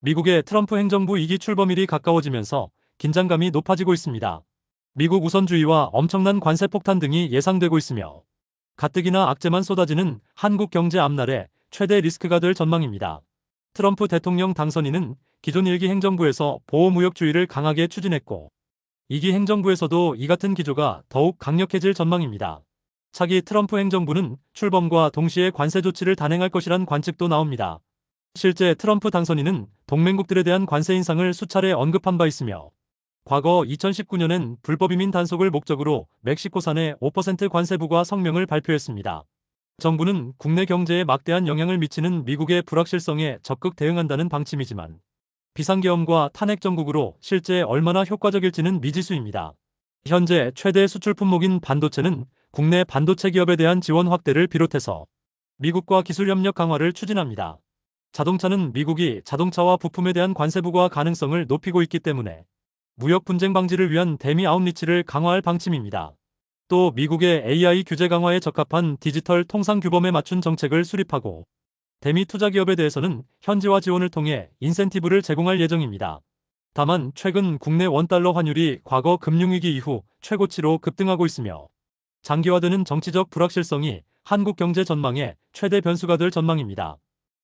미국의 트럼프 행정부 2기 출범일이 가까워지면서 긴장감이 높아지고 있습니다. 미국 우선주의와 엄청난 관세 폭탄 등이 예상되고 있으며 가뜩이나 악재만 쏟아지는 한국 경제 앞날에 최대 리스크가 될 전망입니다. 트럼프 대통령 당선인은 기존 1기 행정부에서 보호무역주의를 강하게 추진했고 2기 행정부에서도 이 같은 기조가 더욱 강력해질 전망입니다. 차기 트럼프 행정부는 출범과 동시에 관세 조치를 단행할 것이란 관측도 나옵니다. 실제 트럼프 당선인은 동맹국들에 대한 관세 인상을 수차례 언급한 바 있으며 과거 2019년엔 불법 이민 단속을 목적으로 멕시코산에 5% 관세 부과 성명을 발표했습니다. 정부는 국내 경제에 막대한 영향을 미치는 미국의 불확실성에 적극 대응한다는 방침이지만 비상계엄과 탄핵 정국으로 실제 얼마나 효과적일지는 미지수입니다. 현재 최대 수출 품목인 반도체는 국내 반도체 기업에 대한 지원 확대를 비롯해서 미국과 기술 협력 강화를 추진합니다. 자동차는 미국이 자동차와 부품에 대한 관세 부과 가능성을 높이고 있기 때문에 무역 분쟁 방지를 위한 대미 아웃리치를 강화할 방침입니다. 또 미국의 AI 규제 강화에 적합한 디지털 통상 규범에 맞춘 정책을 수립하고 대미 투자 기업에 대해서는 현지화 지원을 통해 인센티브를 제공할 예정입니다. 다만 최근 국내 원달러 환율이 과거 금융위기 이후 최고치로 급등하고 있으며 장기화되는 정치적 불확실성이 한국 경제 전망에 최대 변수가 될 전망입니다.